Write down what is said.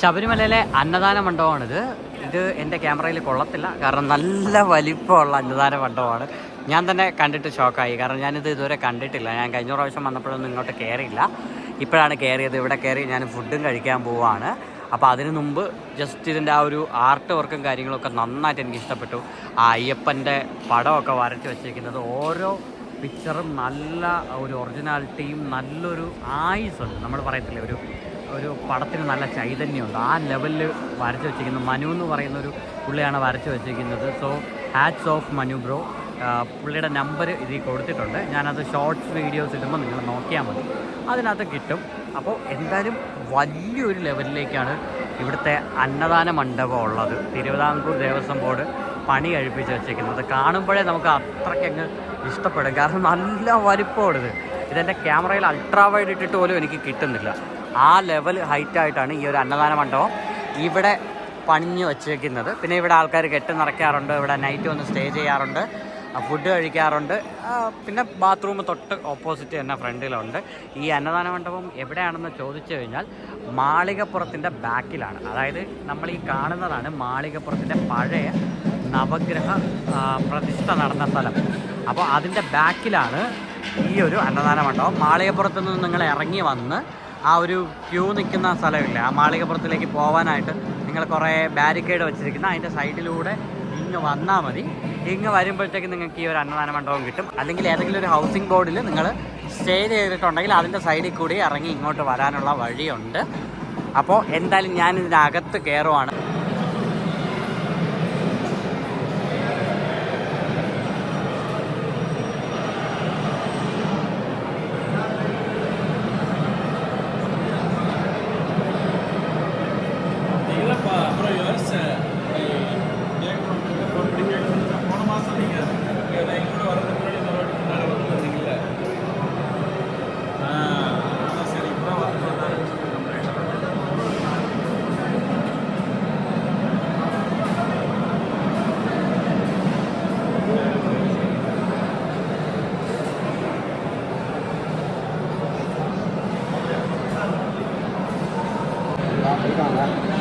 ശബരിമലയിലെ അന്നദാന മണ്ഡപമാണിത്. ഇത് എന്റെ ക്യാമറയിൽ കൊള്ളത്തില്ല. കാരണം നല്ല വലിപ്പമുള്ള അന്നദാന മണ്ഡപമാണ്. ഞാൻ തന്നെ കണ്ടിട്ട് ഷോക്കായി. കാരണം ഞാനിത് ഇതുവരെ കണ്ടിട്ടില്ല. ഞാൻ കഴിഞ്ഞ പ്രാവശ്യം വന്നപ്പോഴൊന്നും ഇങ്ങോട്ട് കയറിയില്ല ഇപ്പോഴാണ് കയറിയത് ഇവിടെ കയറി ഞാൻ ഫുഡും കഴിക്കാൻ പോവാണ്. അപ്പോൾ അതിനു മുമ്പ് ജസ്റ്റ് ഇതിന്റെ ആ ഒരു ആർട്ട് വർക്കും കാര്യങ്ങളൊക്കെ നന്നായിട്ട് എനിക്ക് ഇഷ്ടപ്പെട്ടു. ആ അയ്യപ്പന്റെ പടമൊക്കെ വരച്ച് വെച്ചിരിക്കുന്നത് ഓരോ പിക്ചറും നല്ല ഒരു ഒറിജിനാലിറ്റിയും നല്ലൊരു ആയുസുണ്ട്. നമ്മൾ പറയത്തില്ലേ? ഒരു ഒരു പടത്തിന് നല്ല ചൈതന്യമുണ്ട്. ആ ലെവലിൽ വരച്ച് വെച്ചിരിക്കുന്നത് മനു എന്ന് പറയുന്ന ഒരു പുള്ളിയാണ് വരച്ച് വെച്ചിരിക്കുന്നത്. So hats off Manu bro പുള്ളിയുടെ നമ്പർ ഇതിൽ കൊടുത്തിട്ടുണ്ട്. ഞാനത് ഷോർട്സ് വീഡിയോസ് ഇടുമ്പോൾ നിങ്ങൾ നോക്കിയാൽ മതി. അതിനകത്ത് കിട്ടും. അപ്പോൾ എന്തായാലും വലിയൊരു ലെവലിലേക്കാണ് ഇവിടുത്തെ അന്നദാന മണ്ഡപം ഉള്ളത്. തിരുവിതാംകൂർ ദേവസ്വം ബോർഡ് പണി കഴിപ്പിച്ച് വെച്ചിരിക്കുന്നത്. കാണുമ്പോഴേ നമുക്ക് അത്രയ്ക്കങ്ങ് ഇഷ്ടപ്പെടും. കാരണം നല്ല വലിപ്പമാണ് ഇത്. ഇതെന്റെ ക്യാമറയിൽ അൾട്രാ വൈഡ് ഇട്ടിട്ട് പോലും എനിക്ക് കിട്ടുന്നില്ല. ആ ലെവൽ ഹൈറ്റ് ആയിട്ടാണ് ഈ ഒരു അന്നദാന മണ്ഡപം ഇവിടെ പണിഞ്ഞു വച്ചേക്കുന്നത് പിന്നെ ഇവിടെ ആൾക്കാർ കെട്ട് നിറയ്ക്കാറുണ്ട് ഇവിടെ നൈറ്റ് വന്ന് സ്റ്റേ ചെയ്യാറുണ്ട് ഫുഡ് കഴിക്കാറുണ്ട്. പിന്നെ ബാത്റൂം തൊട്ട് ഓപ്പോസിറ്റ് തന്നെ ഫ്രണ്ടിലുണ്ട്. ഈ അന്നദാന മണ്ഡപം എവിടെയാണെന്ന് ചോദിച്ചു കഴിഞ്ഞാൽ മാളികപ്പുറത്തിന്റെ ബാക്കിലാണ് അതായത് നമ്മൾ ഈ കാണുന്നതാണ് മാളികപ്പുറത്തിന്റെ പഴയ നവഗ്രഹ പ്രതിഷ്ഠ നടന്ന സ്ഥലം. അപ്പോൾ അതിന്റെ ബാക്കിലാണ് ഈ ഒരു അന്നദാന മണ്ഡപം. മാളികപ്പുറത്ത് നിന്ന് നിങ്ങൾ ഇറങ്ങി വന്ന് ആ ഒരു ക്യൂ നിൽക്കുന്ന സ്ഥലമില്ല. ആ മാളികപ്പുറത്തിലേക്ക് പോകാനായിട്ട് നിങ്ങൾ കുറേ ബാരിക്കേഡ് വെച്ചിരിക്കുന്ന അതിന്റെ സൈഡിലൂടെ ഇങ്ങ് വന്നാൽ മതി. ഇങ്ങ് വരുമ്പോഴത്തേക്ക് നിങ്ങൾക്ക് ഈ ഒരു അന്നദാന മണ്ഡപം കിട്ടും. അല്ലെങ്കിൽ ഏതെങ്കിലും ഒരു ഹൗസിംഗ് ബോർഡിൽ നിങ്ങൾ സ്റ്റേ ചെയ്തിട്ടുണ്ടെങ്കിൽ അതിന്റെ സൈഡിൽ കൂടി ഇറങ്ങി ഇങ്ങോട്ട് വരാനുള്ള വഴിയുണ്ട്. അപ്പോൾ എന്തായാലും ഞാൻ ഇതിനകത്ത് കയറുവാണ്. inşallah.